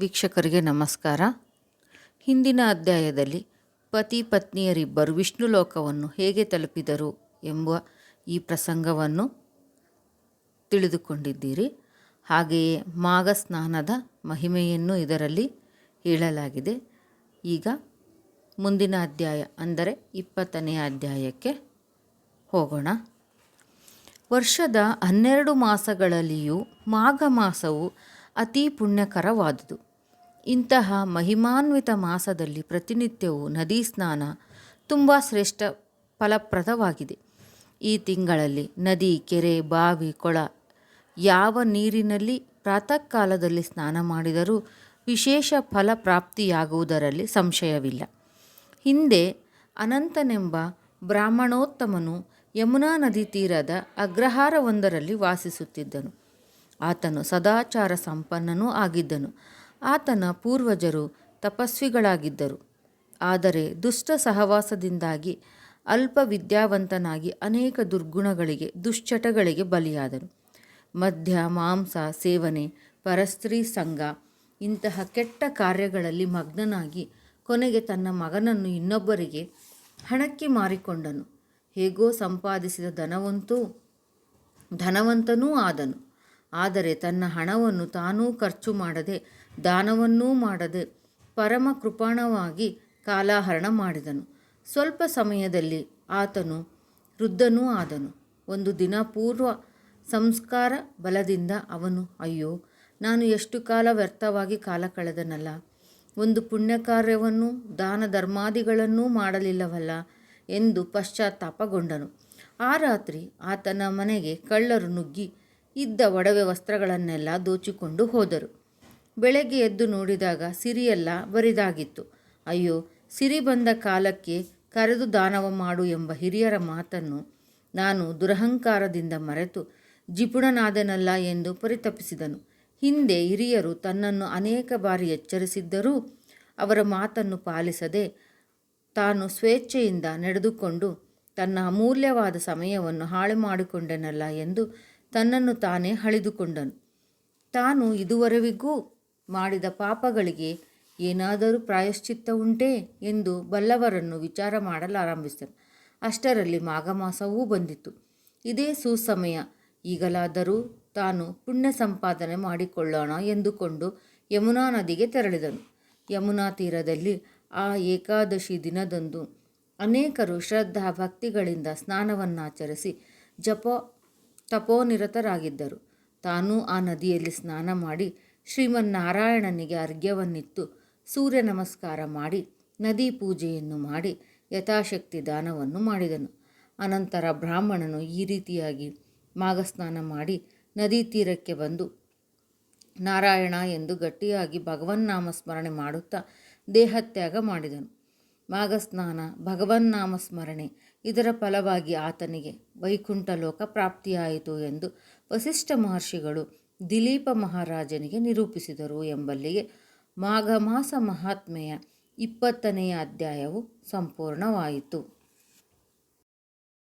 ವೀಕ್ಷಕರಿಗೆ ನಮಸ್ಕಾರ. ಹಿಂದಿನ ಅಧ್ಯಾಯದಲ್ಲಿ ಪತಿ ಪತ್ನಿಯರಿಬ್ಬರು ವಿಷ್ಣು ಲೋಕವನ್ನು ಹೇಗೆ ತಲುಪಿದರು ಎಂಬ ಈ ಪ್ರಸಂಗವನ್ನು ತಿಳಿದುಕೊಂಡಿದ್ದೀರಿ. ಹಾಗೆಯೇ ಮಾಘ ಸ್ನಾನದ ಮಹಿಮೆಯನ್ನು ಇದರಲ್ಲಿ ಹೇಳಲಾಗಿದೆ. ಈಗ ಮುಂದಿನ ಅಧ್ಯಾಯ ಅಂದರೆ ಇಪ್ಪತ್ತನೆಯ ಅಧ್ಯಾಯಕ್ಕೆ ಹೋಗೋಣ. ವರ್ಷದ ಹನ್ನೆರಡು ಮಾಸಗಳಲ್ಲಿಯೂ ಮಾಘ ಮಾಸವು ಅತಿ ಪುಣ್ಯಕರವಾದುದು. ಇಂತಹ ಮಹಿಮಾನ್ವಿತ ಮಾಸದಲ್ಲಿ ಪ್ರತಿನಿತ್ಯವೂ ನದಿ ಸ್ನಾನ ತುಂಬ ಶ್ರೇಷ್ಠ ಫಲಪ್ರದವಾಗಿದೆ. ಈ ತಿಂಗಳಲ್ಲಿ ನದಿ, ಕೆರೆ, ಬಾವಿ, ಕೊಳ ಯಾವ ನೀರಿನಲ್ಲಿ ಪ್ರಾತಃ ಕಾಲದಲ್ಲಿ ಸ್ನಾನ ಮಾಡಿದರೂ ವಿಶೇಷ ಫಲ ಪ್ರಾಪ್ತಿಯಾಗುವುದರಲ್ಲಿ ಸಂಶಯವಿಲ್ಲ. ಹಿಂದೆ ಅನಂತನೆಂಬ ಬ್ರಾಹ್ಮಣೋತ್ತಮನು ಯಮುನಾ ನದಿ ತೀರದ ಅಗ್ರಹಾರವೊಂದರಲ್ಲಿ ವಾಸಿಸುತ್ತಿದ್ದನು. ಆತನು ಸದಾಚಾರ ಸಂಪನ್ನನೂ ಆಗಿದ್ದನು. ಆತನ ಪೂರ್ವಜರು ತಪಸ್ವಿಗಳಾಗಿದ್ದರು. ಆದರೆ ದುಷ್ಟ ಸಹವಾಸದಿಂದಾಗಿ ಅಲ್ಪ ವಿದ್ಯಾವಂತನಾಗಿ ಅನೇಕ ದುರ್ಗುಣಗಳಿಗೆ, ದುಶ್ಚಟಗಳಿಗೆ ಬಲಿಯಾದನು ಮದ್ಯ, ಮಾಂಸ, ಸೇವನೆ, ಪರಸ್ತ್ರೀ ಸಂಘ ಇಂತಹ ಕೆಟ್ಟ ಕಾರ್ಯಗಳಲ್ಲಿ ಮಗ್ನನಾಗಿ ಕೊನೆಗೆ ತನ್ನ ಮಗನನ್ನು ಇನ್ನೊಬ್ಬರಿಗೆ ಹಣಕ್ಕೆ ಮಾರಿಕೊಂಡನು. ಹೇಗೋ ಸಂಪಾದಿಸಿದ ಧನವಂತೂ ಧನವಂತನೂ ಆದನು. ಆದರೆ ತನ್ನ ಹಣವನ್ನು ತಾನೂ ಖರ್ಚು ಮಾಡದೆ, ದಾನವನ್ನೂ ಮಾಡದೆ ಪರಮ ಕೃಪಾಣವಾಗಿ ಕಾಲಹರಣ ಮಾಡಿದನು. ಸ್ವಲ್ಪ ಸಮಯದಲ್ಲಿ ಆತನು ವೃದ್ಧನೂ ಆದನು. ಒಂದು ದಿನ ಪೂರ್ವ ಸಂಸ್ಕಾರ ಬಲದಿಂದ ಅವನು, ಅಯ್ಯೋ, ನಾನು ಎಷ್ಟು ಕಾಲ ವ್ಯರ್ಥವಾಗಿ ಕಾಲ ಕಳೆದನಲ್ಲ. ಒಂದು ಪುಣ್ಯ ಕಾರ್ಯವನ್ನು ದಾನ ಧರ್ಮಾದಿಗಳನ್ನೂ ಮಾಡಲಿಲ್ಲವಲ್ಲ ಎಂದು ಪಶ್ಚಾತ್ತಾಪಗೊಂಡನು. ಆ ರಾತ್ರಿ ಆತನ ಮನೆಗೆ ಕಳ್ಳರು ನುಗ್ಗಿ ಇದ್ದ ಒಡವೆ ವಸ್ತ್ರಗಳನ್ನೆಲ್ಲ ದೋಚಿಕೊಂಡು ಹೋದರು. ಬೆಳಗ್ಗೆ ಎದ್ದು ನೋಡಿದಾಗ ಸಿರಿಯೆಲ್ಲ ಬರಿದಾಗಿತ್ತು. ಅಯ್ಯೋ, ಸಿರಿ ಬಂದ ಕಾಲಕ್ಕೆ ಕರೆದು ದಾನವ ಮಾಡು ಎಂಬ ಹಿರಿಯರ ಮಾತನ್ನು ನಾನು ದುರಹಂಕಾರದಿಂದ ಮರೆತು ಜಿಪುಣನಾದನಲ್ಲ ಎಂದು ಪರಿತಪಿಸಿದನು. ಹಿಂದೆ ಹಿರಿಯರು ತನ್ನನ್ನು ಅನೇಕ ಬಾರಿ ಎಚ್ಚರಿಸಿದ್ದರೂ ಅವರ ಮಾತನ್ನು ಪಾಲಿಸದೆ ತಾನು ಸ್ವೇಚ್ಛೆಯಿಂದ ನಡೆದುಕೊಂಡು ತನ್ನ ಅಮೂಲ್ಯವಾದ ಸಮಯವನ್ನು ಹಾಳು ಮಾಡಿಕೊಂಡೆನಲ್ಲ ಎಂದು ತನ್ನನ್ನು ತಾನೇ ಹಳಿದುಕೊಂಡನು ತಾನು ಇದುವರೆವಿಗೂ ಮಾಡಿದ ಪಾಪಗಳಿಗೆ ಏನಾದರೂ ಪ್ರಾಯಶ್ಚಿತ್ತ ಉಂಟೇ ಎಂದು ಬಲ್ಲವರನ್ನು ವಿಚಾರ ಮಾಡಲಾರಂಭಿಸಿದನು. ಅಷ್ಟರಲ್ಲಿ ಮಾಘಮಾಸವೂ ಬಂದಿತು. ಇದೇ ಸುಸಮಯ. ಈಗಲಾದರೂ ತಾನು ಪುಣ್ಯ ಸಂಪಾದನೆ ಮಾಡಿಕೊಳ್ಳೋಣ ಎಂದುಕೊಂಡು ಯಮುನಾ ನದಿಗೆ ತೆರಳಿದನು. ಯಮುನಾ ತೀರದಲ್ಲಿ ಆ ಏಕಾದಶಿ ದಿನದಂದು ಅನೇಕರು ಶ್ರದ್ಧಾ ಭಕ್ತಿಗಳಿಂದ ಸ್ನಾನವನ್ನಾಚರಿಸಿ ಜಪ ತಪೋನಿರತರಾಗಿದ್ದರು. ತಾನೂ ಆ ನದಿಯಲ್ಲಿ ಸ್ನಾನ ಮಾಡಿ ಶ್ರೀಮನ್ನಾರಾಯಣನಿಗೆ ಅರ್ಘ್ಯವನ್ನಿತ್ತು. ಸೂರ್ಯ ನಮಸ್ಕಾರ ಮಾಡಿ ನದಿ ಪೂಜೆಯನ್ನು ಮಾಡಿ ಯಥಾಶಕ್ತಿ ದಾನವನ್ನು ಮಾಡಿದನು. ಅನಂತರ ಬ್ರಾಹ್ಮಣನು ಈ ರೀತಿಯಾಗಿ ಮಾಘಸ್ನಾನ ಮಾಡಿ ನದಿ ತೀರಕ್ಕೆ ಬಂದು, ನಾರಾಯಣ ಎಂದು ಗಟ್ಟಿಯಾಗಿ ಭಗವನ್ನಾಮ ಸ್ಮರಣೆ ಮಾಡುತ್ತಾ ದೇಹತ್ಯಾಗ ಮಾಡಿದನು. ಮಾಘಸ್ನಾನ ಭಗವನ್ನಾಮ ಸ್ಮರಣೆ ಇದರ ಫಲವಾಗಿ ಆತನಿಗೆ ವೈಕುಂಠ ಲೋಕ ಪ್ರಾಪ್ತಿಯಾಯಿತು ಎಂದು ವಸಿಷ್ಠ ಮಹರ್ಷಿಗಳು ದಿಲೀಪ ಮಹಾರಾಜನಿಗೆ ನಿರೂಪಿಸಿದರು ಎಂಬಲ್ಲಿಗೆ ಮಾಘ ಮಾಸ ಮಹಾತ್ಮೆಯ ಇಪ್ಪತ್ತನೆಯ ಅಧ್ಯಾಯವು ಸಂಪೂರ್ಣವಾಯಿತು.